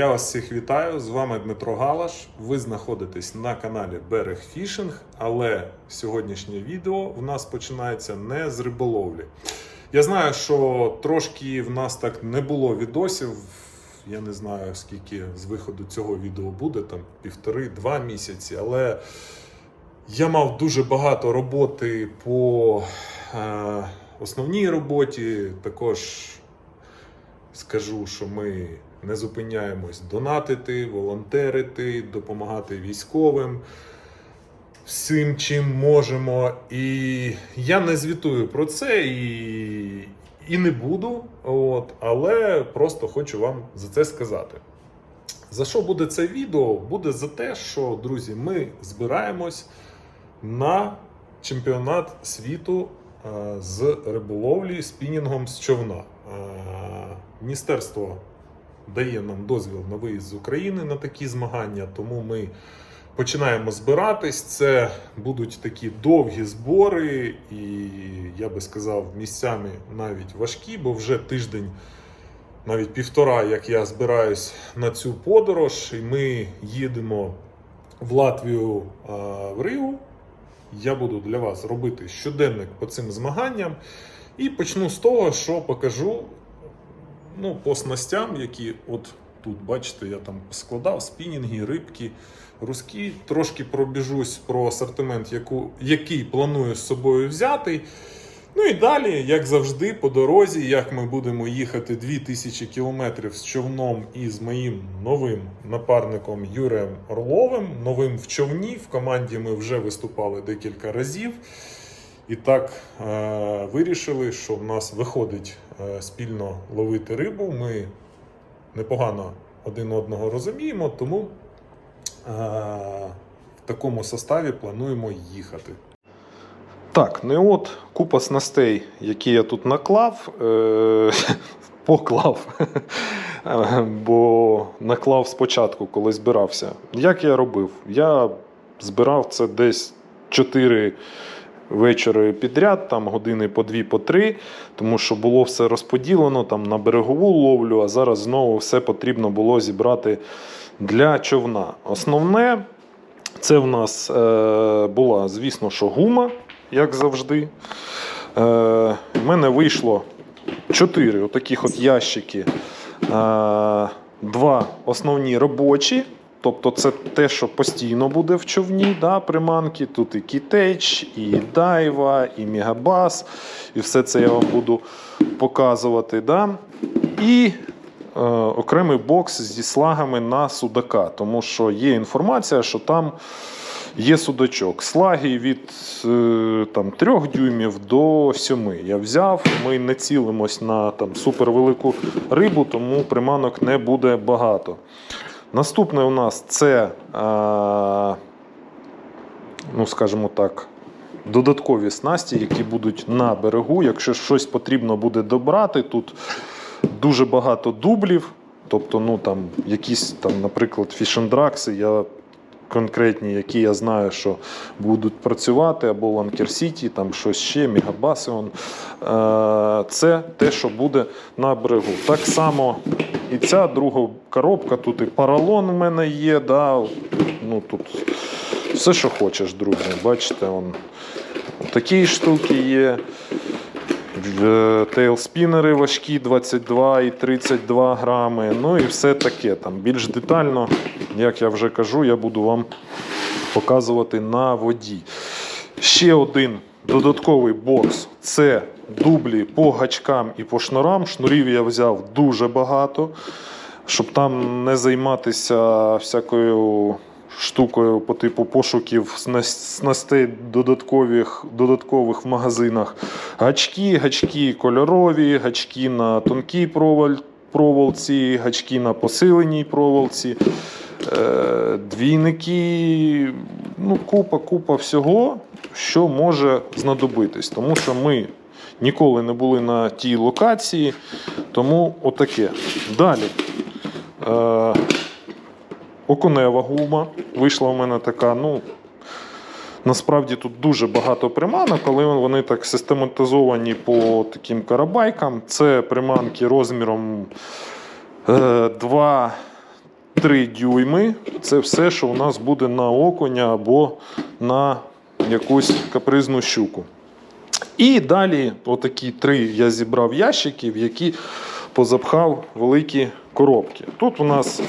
Я вас всіх вітаю. З вами Дмитро Галаш. Ви знаходитесь на каналі Берег Фішинг, але сьогоднішнє відео в нас починається не з риболовлі. Я знаю, що трошки в нас так не було відосів. Я не знаю, скільки з виходу цього відео буде, там півтори-два місяці, але я мав дуже багато роботи по е, основній роботі. Також скажу, що ми не зупиняємось донатити, волонтерити, допомагати військовим. Всім, чим можемо. І я не звітую про це і, і не буду. От, але просто хочу вам за це сказати. За що буде це відео? Буде за те, що, друзі, ми збираємось на чемпіонат світу е, з риболовлі спінінгом з човна. Е, Міністерство дає нам дозвіл на виїзд з України на такі змагання, тому ми починаємо збиратись. Це будуть такі довгі збори, і я би сказав, місцями навіть важкі, бо вже тиждень. Навіть півтора, як я збираюсь на цю подорож, і ми їдемо в Латвію в Ригу. Я буду для вас робити щоденник по цим змаганням. І почну з того, що покажу ну, по снастям, які от тут, бачите, я там складав спінінги, рибки, руски. Трошки пробіжусь про асортимент, яку, який планую з собою взяти. Ну і далі, як завжди, по дорозі, як ми будемо їхати 2000 кілометрів з човном і з моїм новим напарником Юреєм Орловим, новим в човні. В команді ми вже виступали декілька разів. І так е, вирішили, що в нас виходить е, спільно ловити рибу. Ми непогано один одного розуміємо, тому е, в такому составі плануємо їхати. Так, не от купа снастей, які я тут наклав, е- поклав. Бо наклав спочатку, коли збирався. Як я робив? Я збирав це десь 4 вечори підряд, там години по 2 по 3, тому що було все розподілено там на берегову ловлю, а зараз знову все потрібно було зібрати для човна. Основне це в нас е, була, звісно, що гума, як завжди. Е, в мене вийшло 4 отаких от ящики. Е, два основні робочі. Тобто це те, що постійно буде в човні, да, приманки. Тут і кітеч, і дайва, і мегабас, і все це я вам буду показувати. Да. І е, окремий бокс зі слагами на судака, тому що є інформація, що там є судачок. Слаги від е, там, 3 дюймів до 7. Я взяв. Ми не цілимось на там, супервелику рибу, тому приманок не буде багато. Наступне у нас це, е, ну скажімо так, додаткові снасті, які будуть на берегу. Якщо щось потрібно буде добрати, тут дуже багато дублів. Тобто, ну там якісь там, наприклад, фішендракси, я конкретні, які я знаю, що будуть працювати, або Ланкер Сіті, там щось ще, Мегабасіон. Е, Це те, що буде на берегу. Так само і ця друга коробка, тут і паралон у мене є. Да, ну, тут все, що хочеш, друзі. Бачите, он, такі штуки є. В- Тейлспінери важкі 22 і 32 грами. Ну і все таке. Там більш детально, як я вже кажу, я буду вам показувати на воді. Ще один додатковий бокс це дублі по гачкам і по шнурам. Шнурів я взяв дуже багато, щоб там не займатися всякою штукою по типу пошуків сна- снастей додаткових, додаткових в магазинах. Гачки, гачки кольорові, гачки на тонкій проволоці, гачки на посиленій проволоці. Е, Двійники, ну, купа, купа всього, що може знадобитись. Тому що ми ніколи не були на тій локації, тому отаке. Далі. Е, окунева гума. Вийшла у мене така, ну. Насправді тут дуже багато приманок, коли вони так систематизовані по таким карабайкам. Це приманки розміром е, 2 3 дюйми. Це все, що у нас буде на окуня або на якусь капризну щуку. І далі, отакі три я зібрав ящики, в які позапхав великі коробки. Тут у нас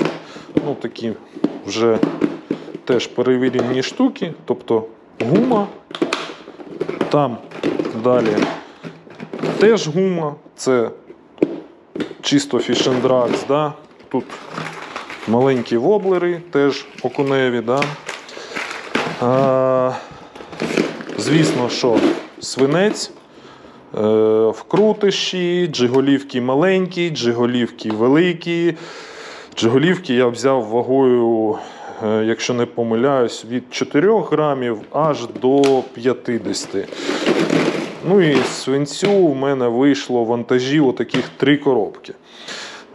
ну, такі вже теж перевірені штуки, тобто гума. Там далі теж гума, це чисто фішендракс, да? тут маленькі воблери, теж окуневі. Да? А, звісно, що свинець, е, вкрутиші, джиголівки маленькі, джиголівки великі. Джиголівки я взяв вагою, е, якщо не помиляюсь, від 4 грамів аж до 50. Ну і свинцю у мене вийшло вантажів отаких три коробки.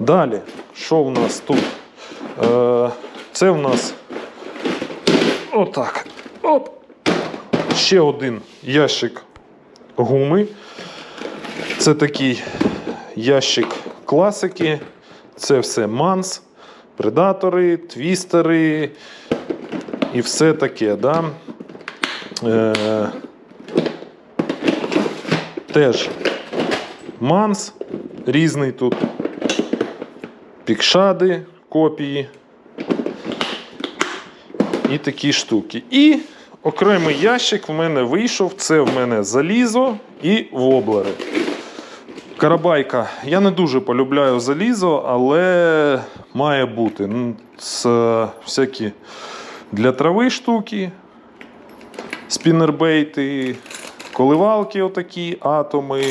Далі, що в нас тут? Е, це в нас отак. Оп. Ще один ящик гуми. Це такий ящик класики. Це все манс, предатори, твістери і все таке. Да? Е, теж манс різний тут. Пікшади, копії. І такі штуки. І окремий ящик в мене вийшов. Це в мене залізо і воблери. Карабайка. Я не дуже полюбляю залізо, але має бути. З всякі для трави штуки, спінербейти, коливалки, отакі, атоми.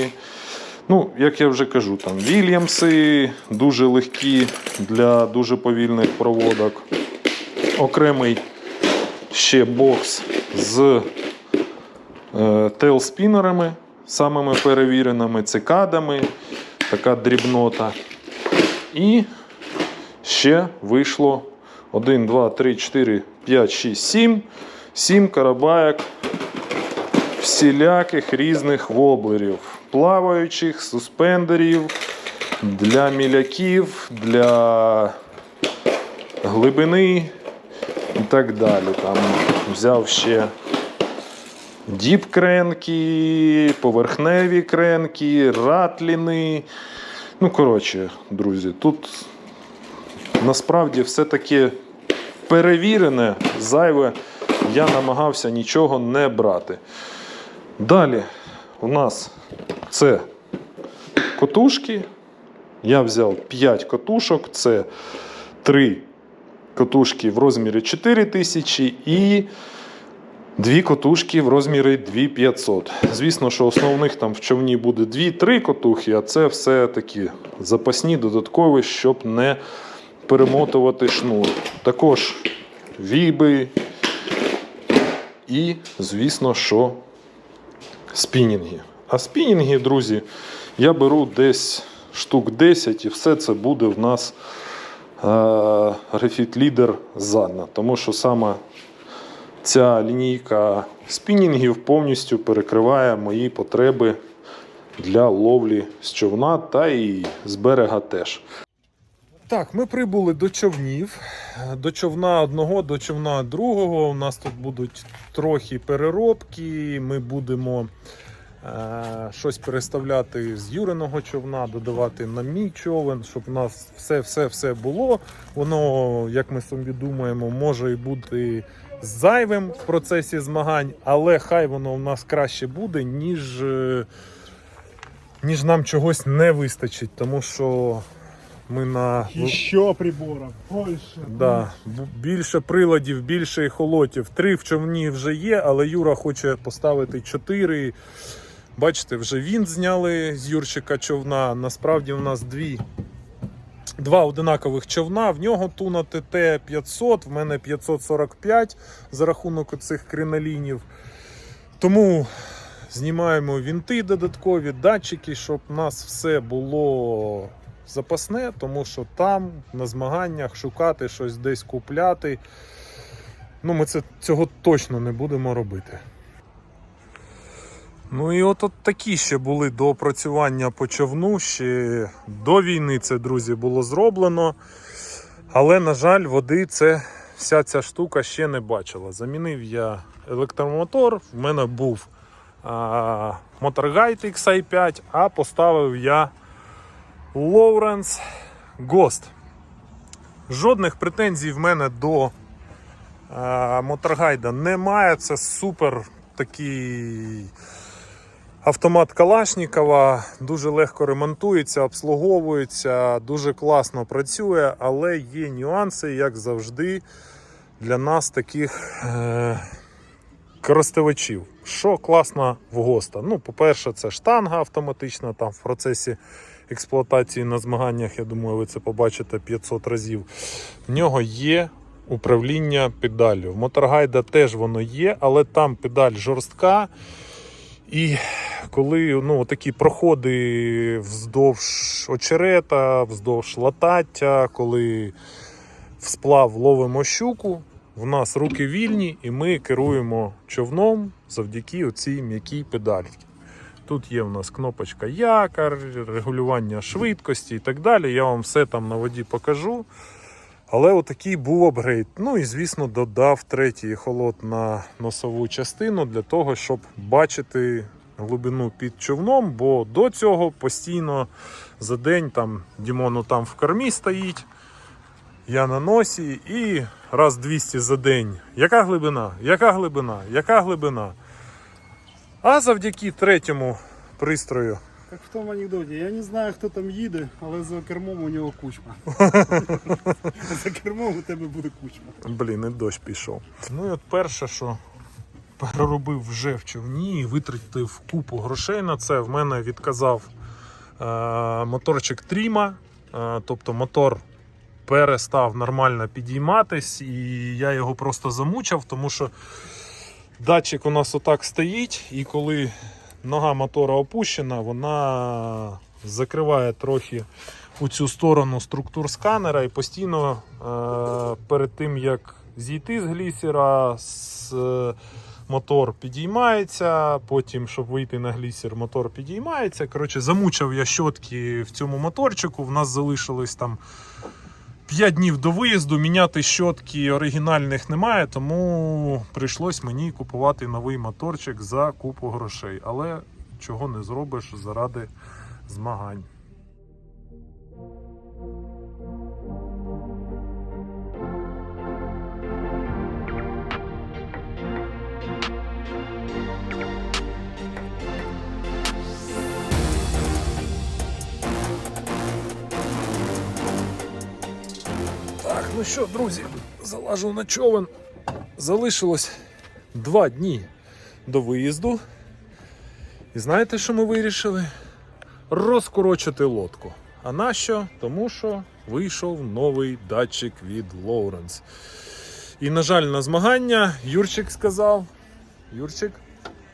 Ну, як я вже кажу, там Вільямси дуже легкі для дуже повільних проводок. Окремий ще бокс з е, тейлспінерами, самими перевіреними цикадами, така дрібнота. І ще вийшло 1, 2, 3, 4, 5, 6, 7. 7 карабаєк всіляких різних воблерів, плаваючих, суспендерів, для міляків, для глибини і так далі. Там взяв ще діп кренки, поверхневі кренки, ратліни. Ну, коротше, друзі, тут насправді все таки перевірене, зайве. Я намагався нічого не брати. Далі у нас це котушки. Я взяв 5 котушок, це 3 котушки в розмірі 4000 і 2 котушки в розмірі 2500. Звісно, що основних там в човні буде 2-3 котухи, а це все такі запасні, додаткові, щоб не перемотувати шнур. Також віби і, звісно, що спінінги. А спінінги, друзі, я беру десь штук 10 і все це буде в нас Refit Leader задна. Тому що саме ця лінійка спінінгів повністю перекриває мої потреби для ловлі з човна та і з берега теж. Так, ми прибули до човнів. До човна одного, до човна другого. У нас тут будуть трохи переробки. Ми будемо щось переставляти з Юриного човна, додавати на мій човен, щоб у нас все-все-все було. Воно, як ми собі думаємо, може і бути зайвим в процесі змагань, але хай воно у нас краще буде, ніж, е, ніж нам чогось не вистачить, тому що ми на Еще приборов больше. Да, більше приладів, більше ехолотів. Три в човні вже є, але Юра хоче поставити чотири. Бачите, вже він зняли з Юрчика човна. Насправді у нас дві. Два одинакових човна. В нього туна ТТ 500, в мене 545 за рахунок цих кринолінів. Тому знімаємо вінти додаткові, датчики, щоб у нас все було запасне, тому що там на змаганнях шукати щось десь купляти. Ну, ми це, цього точно не будемо робити. Ну і от, от такі ще були до опрацювання по човну. Ще до війни це, друзі, було зроблено. Але, на жаль, води це вся ця штука ще не бачила. Замінив я електромотор, в мене був Motorguide XI5, а поставив я Lowrance Ghost. Жодних претензій в мене до а, Motorguide немає. Це супер такий автомат Калашнікова. Дуже легко ремонтується, обслуговується, дуже класно працює, але є нюанси, як завжди, для нас таких е- користувачів. Що класно в ГОСТа? Ну, по-перше, це штанга автоматична там в процесі експлуатації на змаганнях. Я думаю, ви це побачите 500 разів. В нього є управління педаллю. В Моторгайда теж воно є, але там педаль жорстка. І коли ну, такі проходи вздовж очерета, вздовж латаття, коли в сплав ловимо щуку, в нас руки вільні, і ми керуємо човном завдяки оцій м'якій педальці. Тут є в нас кнопочка якор, регулювання швидкості і так далі. Я вам все там на воді покажу. Але отакий був апгрейд. Ну і звісно, додав третій холод на носову частину для того, щоб бачити глибину під човном, бо до цього постійно за день там Дімону там в кормі стоїть. Я на носі і раз 200 за день. Яка глибина? Яка глибина? Яка глибина? А завдяки третьому пристрою Як в тому анекдоті, я не знаю, хто там їде, але за кермом у нього кучма. за кермом у тебе буде кучма. Блін, і дощ пішов. Ну і от перше, що переробив вже в човні і витратив купу грошей на це. В мене відказав е, моторчик Тріма, е, тобто мотор перестав нормально підійматись, і я його просто замучив, тому що датчик у нас отак стоїть, і коли нога мотора опущена, вона закриває трохи у цю сторону структур сканера і постійно е, перед тим як зійти з глісера, з, е, мотор підіймається. Потім, щоб вийти на глісер, мотор підіймається. Коротше, замучив я щотки в цьому моторчику. В нас залишилось там 5 днів до виїзду. Міняти щотки оригінальних немає, тому прийшлось мені купувати новий моторчик за купу грошей. Але чого не зробиш заради змагань. Що, друзі, залажу на човен. Залишилось два дні до виїзду. І знаєте, що ми вирішили? Розкорочити лодку. А нащо? Тому що вийшов новий датчик від Lowrance. І, на жаль, на змагання Юрчик сказав. Юрчик,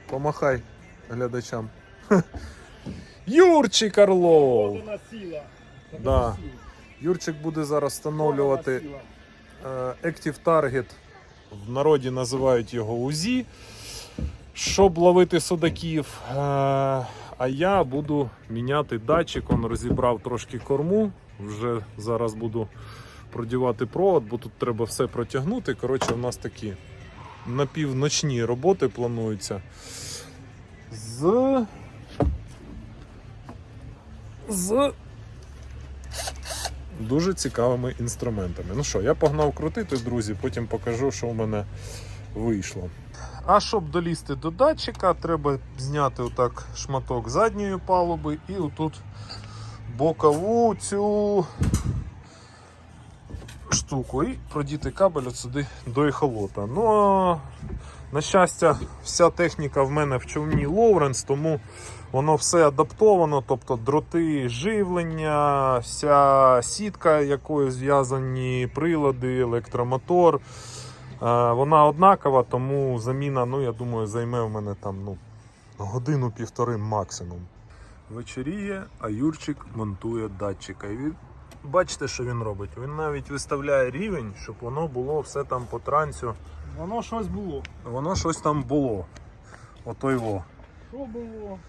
помахай глядачам. Юрчик Орлов! Да. Юрчик буде зараз встановлювати е, Active Target, в народі називають його УЗІ, щоб ловити судаків. Е, А я буду міняти датчик, он розібрав трошки корму. Вже зараз буду продівати провод, бо тут треба все протягнути. Коротше, у нас такі напівночні роботи плануються. З. З дуже цікавими інструментами. Ну що, я погнав крутити, друзі, потім покажу, що в мене вийшло. А щоб долізти до датчика, треба зняти отак шматок задньої палуби і отут бокову цю штуку і продіти кабель от сюди до ехолота. Ну, а, на щастя, вся техніка в мене в човні Lowrance, тому воно все адаптовано, тобто дроти живлення, вся сітка, якою зв'язані прилади, електромотор. Е, Вона однакова, тому заміна, ну я думаю, займе в мене там ну, годину-півтори максимум. Вечеріє, а Юрчик монтує датчика. І він, бачите, що він робить? Він навіть виставляє рівень, щоб воно було все там по трансю. Воно щось було. Воно щось там було. Ото його. Що було?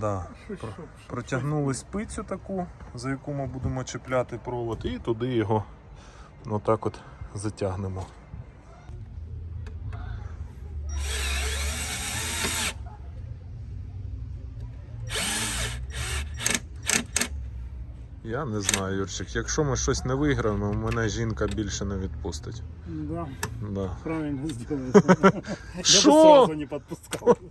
Да. Про- Протягнули спицю таку, за яку ми будемо чіпляти провод, і туди його отак от затягнемо. Я не знаю, Юрчик. Якщо ми щось не виграємо, мене жінка більше не відпустить. Да, Да. правильно сделаешь. Я сразу не подпускал.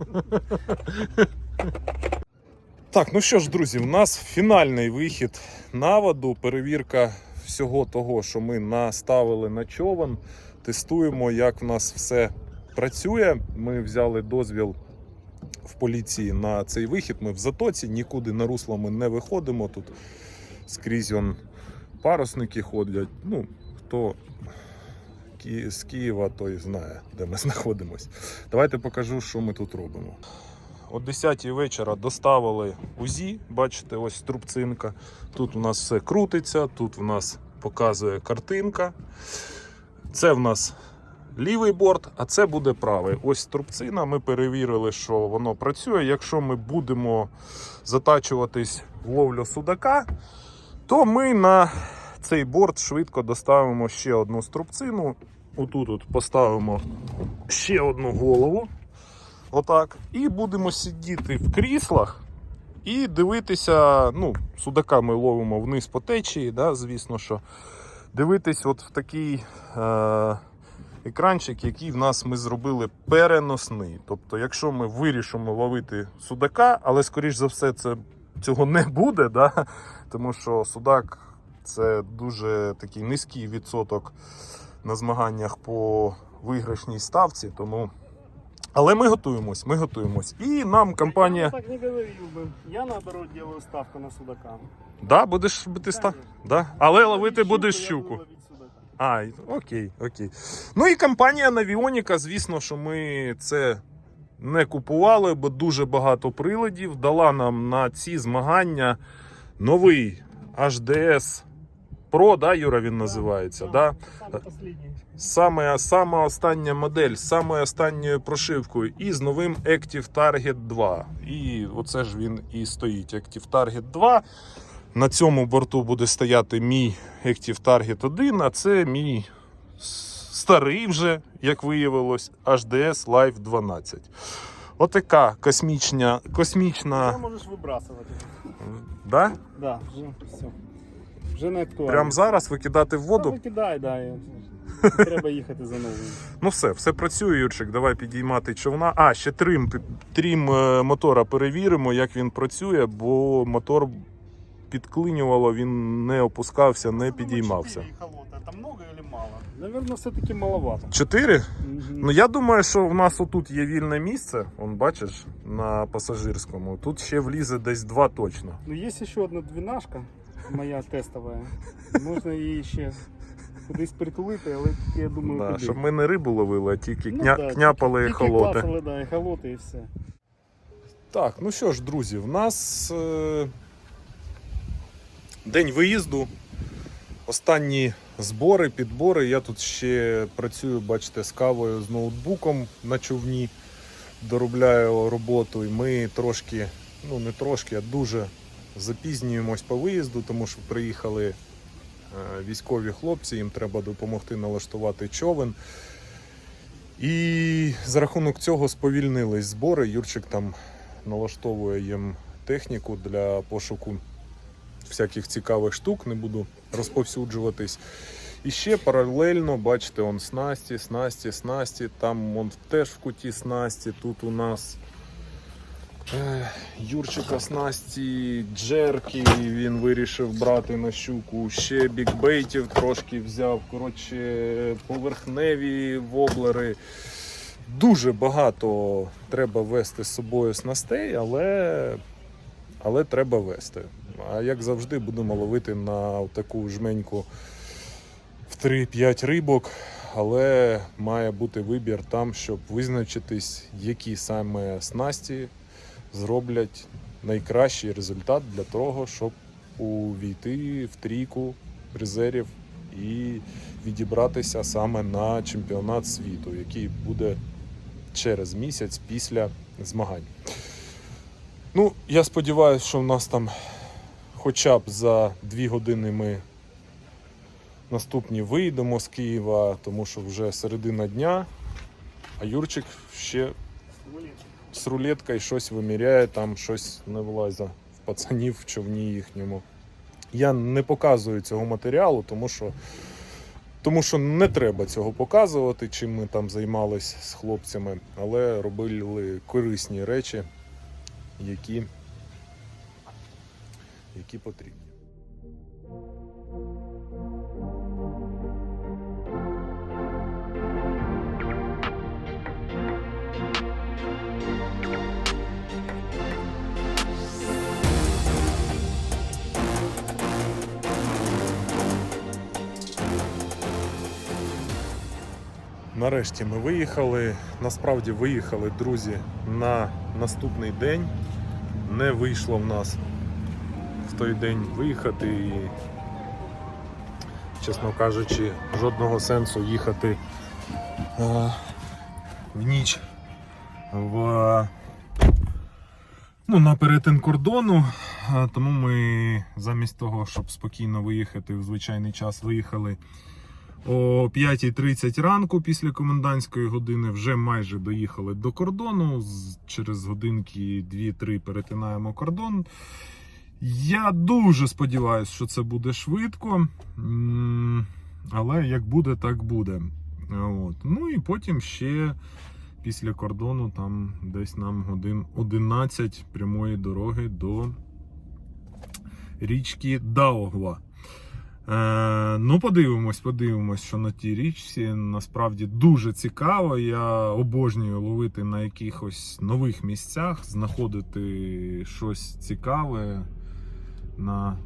Так, ну що ж, друзі, у нас фінальний вихід на воду. Перевірка всього того, що ми наставили на човен. Тестуємо, як в нас все працює. Ми взяли дозвіл в поліції на цей вихід. Ми в затоці, нікуди на русло ми не виходимо. Тут скрізь он парусники ходять. Ну, хто з Києва, той знає, де ми знаходимось. Давайте покажу, що ми тут робимо. О 10 вечора доставили УЗІ, бачите, ось трубцинка. Тут у нас все крутиться, тут у нас показує картинка. Це в нас лівий борт, а це буде правий. Ось трубцина. Ми перевірили, що воно працює. Якщо ми будемо затачуватись в ловлю судака, то ми на цей борт швидко доставимо ще одну струбцину. Отут от поставимо ще одну голову. Отак. І будемо сидіти в кріслах і дивитися. Ну, судака ми ловимо вниз по течії, да, звісно, що. Дивитись от в такий е- екранчик, який в нас ми зробили переносний. Тобто, якщо ми вирішимо ловити судака, але скоріш за все це, цього не буде, да? тому що судак це дуже такий низький відсоток на змаганнях по виграшній ставці. Тому але ми готуємось, ми готуємось. І нам компанія. Я так не говорил бы. Я наоборот делаю ставку на судака. Да, будеш бити ста? Конечно. Да? Але ловити будеш щуку. А, окей, окей. Ну і компанія Навіоніка, звісно, що ми це не купували, бо дуже багато приладів. Дала нам на ці змагання новий HDS Pro, да, Юра, він називається. Да? Самый последний. Саме, саме остання модель з самою останньою прошивкою і з новим Active Target 2. І оце ж він і стоїть. Active Target 2. На цьому борту буде стояти мій Active Target 1, а це мій с- старий вже, як виявилось, HDS Live 12. Отака космічна. Уже космічна можешь выбрасывать. да? Да, уже все. Вже не актуально. Прямо зараз викидати в Та воду. викидай, да. Треба їхати за новим. Ну все, все працює, Юрчик. Давай підіймати човна. А, ще трим, трим е, мотора перевіримо, як він працює, бо мотор підклинювало, він не опускався, не підіймався. Там много или мало? Наверное, все-таки маловато. Чотири? Мгм. Ну я думаю, що в нас отут є вільне місце. Он бачиш на пасажирському. Тут ще влізе десь два точно. Ну, есть еще одна двенашка, моя тестовая. Можна її ще кудись притулити, але тільки, я думаю, Да, куди. щоб ми не рибу ловили, а тільки Ну кня... да, княпали Тільки холоти. клацали, да, і холоти, і все. Так, ну що ж, друзі, в нас е... день виїзду. Останні збори, підбори. Я тут ще працюю, бачите, з кавою з ноутбуком на човні. Доробляю роботу, і ми трошки, ну не трошки, а дуже запізнюємось по виїзду, тому що приїхали е, військові хлопці, їм треба допомогти налаштувати човен. І за рахунок цього сповільнились збори. Юрчик там налаштовує їм техніку для пошуку всяких цікавих штук, не буду розповсюджуватись. І ще паралельно, бачите, он снасті, снасті, снасті. Там он теж в куті снасті. Тут у нас Юрчика снасті, джерки. Він вирішив брати на щуку. Ще бікбейтів трошки взяв. Коротше, поверхневі воблери. Дуже багато треба вести з собою снастей, але, але треба вести. А як завжди, будемо ловити на таку жменьку в 3-5 рибок, але має бути вибір там, щоб визначитись, які саме снасті зроблять найкращий результат для того, щоб увійти в трійку призерів і відібратися саме на чемпіонат світу, який буде через місяць після змагань. Ну, я сподіваюся, що в нас там хоча б за дві години ми наступні вийдемо з Києва, тому що вже середина дня, а Юрчик ще з рулеткою щось виміряє, там щось не влазить в пацанів в човні їхньому. Я не показую цього матеріалу, тому що, тому що не треба цього показувати, чим ми там займалися з хлопцями, але робили корисні речі, які, які потрібні. Нарешті ми виїхали. Насправді виїхали, друзі, на наступний день. Не вийшло в нас в той день виїхати і, чесно кажучи, жодного сенсу їхати е, в ніч в, ну, на перетин кордону. Е, Тому ми замість того, щоб спокійно виїхати в звичайний час, виїхали о 5.30 ранку після комендантської години вже майже доїхали до кордону. Через годинки 2-3 перетинаємо кордон. Я дуже сподіваюся, що це буде швидко. Але як буде, так буде. От. Ну і потім ще після кордону, там десь нам годин 11 прямої дороги до річки Даугва. Е, ну, подивимось, подивимось, що на тій річці насправді дуже цікаво. Я обожнюю ловити на якихось нових місцях, знаходити щось цікаве. На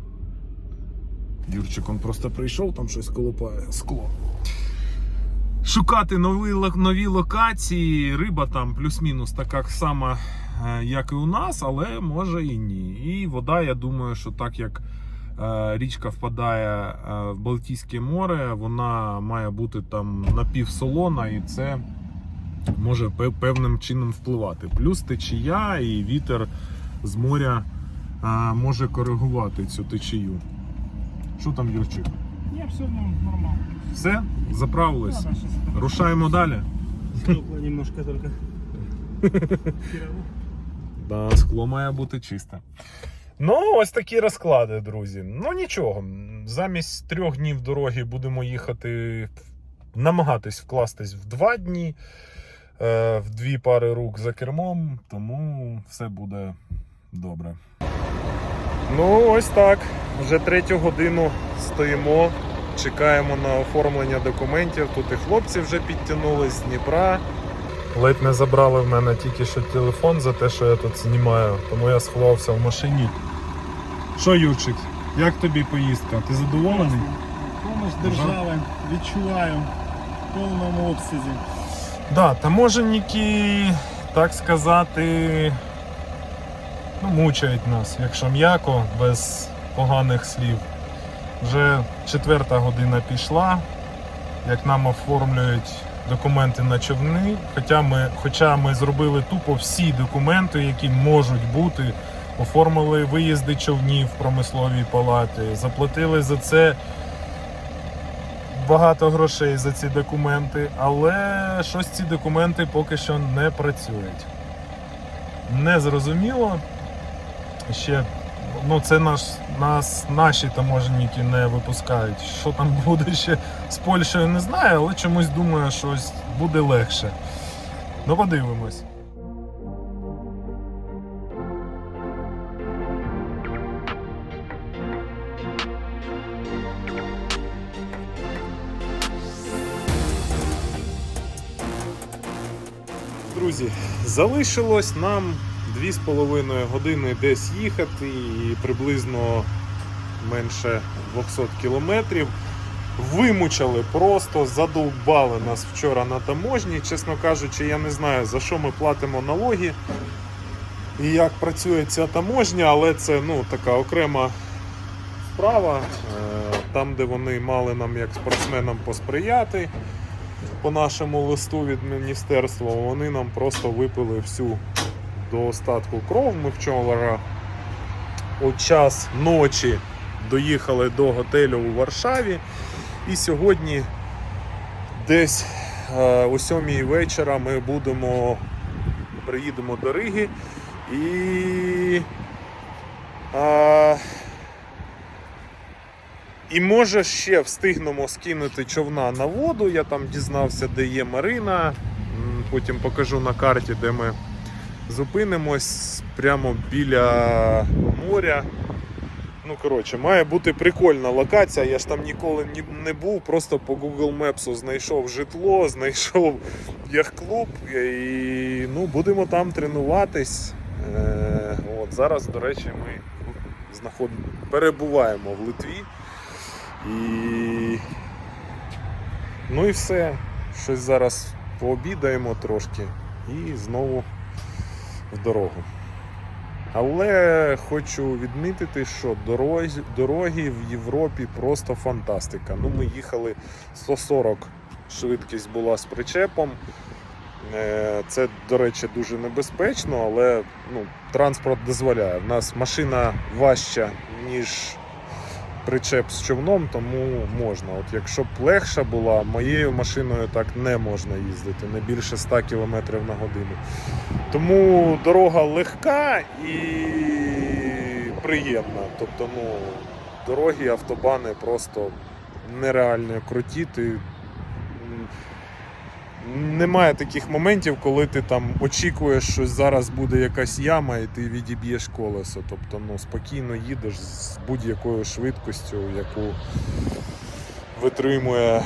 Юрчик он просто прийшов, там щось колопає скло. Шукати нові, нові локації. Риба там плюс-мінус така сама, е, як і у нас, але може і ні. І вода, я думаю, що так як річка впадає е, в Балтійське море, вона має бути там напівсолона, і це може певним чином впливати. Плюс течія і вітер з моря е, може коригувати цю течію. Що там, Юрчик? Я все нормально. Все? Заправились? Да, да, Рушаємо далі. стекло немножко только. Да, скло має бути чисте. Ну, ось такі розклади, друзі. Ну нічого. Замість трьох днів дороги будемо їхати, намагатись вкластись в два дні, е, в дві пари рук за кермом, тому все буде добре. Ну, ось так. Вже третю годину стоїмо, чекаємо на оформлення документів. Тут і хлопці вже підтягнулись з Дніпра. Ледь не забрали в мене тільки що телефон за те, що я тут знімаю, тому я сховався в машині. Що, Юрчик, як тобі поїздка? Ти задоволений? Помощь держави відчуваю в повному обсязі. Да, таможенники, так сказати, ну, мучають нас, якщо м'яко, без поганих слів. Вже четверта година пішла, як нам оформлюють документи на човни. Хоча ми, хоча ми зробили тупо всі документи, які можуть бути. Оформили виїзди човнів в промисловій палаті, заплатили за це багато грошей за ці документи, але щось ці документи поки що не працюють. Не зрозуміло. Ще ну, це наш, нас, наші таможенники не випускають. Що там буде ще з Польщею, не знаю, але чомусь думаю, що ось буде легше. Ну, подивимось. Друзі, залишилось нам 2,5 години десь їхати і приблизно менше 200 кілометрів. Вимучали просто, задовбали нас вчора на таможні. Чесно кажучи, я не знаю за що ми платимо налоги і як працює ця таможня, але це ну, така окрема справа. Е, Там, де вони мали нам як спортсменам посприяти по нашому листу від міністерства, вони нам просто випили всю до остатку кров. Ми вчора у час ночі доїхали до готелю у Варшаві. І сьогодні десь е, о 7 вечора ми будемо приїдемо до Риги і. е, і може ще встигнемо скинути човна на воду. Я там дізнався, де є Марина. Потім покажу на карті, де ми зупинимось прямо біля моря. Ну, коротше, має бути прикольна локація. Я ж там ніколи не був. Просто по Google Maps знайшов житло, знайшов яхт-клуб і ну, будемо там тренуватись. Е, от, зараз, до речі, ми знаход... перебуваємо в Литві. І... Ну і все. Щось зараз пообідаємо трошки і знову в дорогу. Але хочу відмітити, що дороги, дороги в Європі просто фантастика. Ну, ми їхали 140 швидкість була з причепом. Е, Це, до речі, дуже небезпечно, але ну, транспорт дозволяє. У нас машина важча, ніж причеп з човном, тому можна. От якщо б легша була, моєю машиною так не можна їздити, не більше 100 км на годину. Тому дорога легка і приємна. Тобто, ну, дороги, автобани просто нереально круті. Ти немає таких моментів, коли ти там очікуєш, що зараз буде якась яма і ти відіб'єш колесо. Тобто, ну, спокійно їдеш з будь-якою швидкістю, яку витримує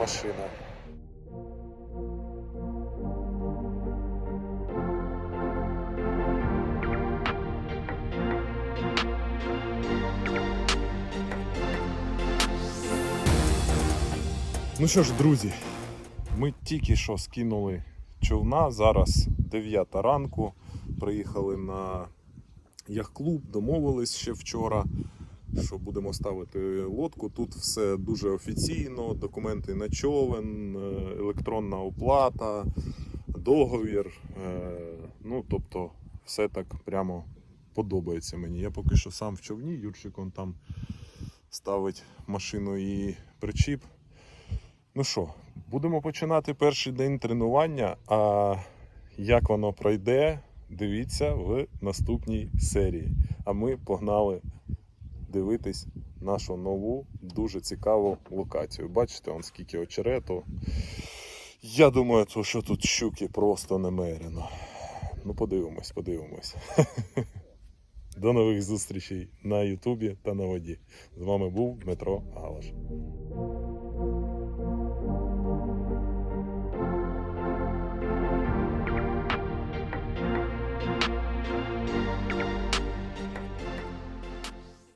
машина. Ну що ж, друзі, ми тільки що скинули човна. Зараз 9 ранку. Приїхали на яхт-клуб, домовились ще вчора, що будемо ставити лодку. Тут все дуже офіційно, документи на човен, е, електронна оплата, договір. Е, Ну, тобто, все так прямо подобається мені. Я поки що сам в човні, Юрчик он там ставить машину і причіп. Ну що, будемо починати перший день тренування. А як воно пройде, дивіться в наступній серії. А ми погнали дивитись нашу нову, дуже цікаву локацію. Бачите, он скільки очерету. Я думаю, що тут щуки просто немерено. Ну, подивимось, подивимось. До нових зустрічей на Ютубі та на воді. З вами був Дмитро Галаш.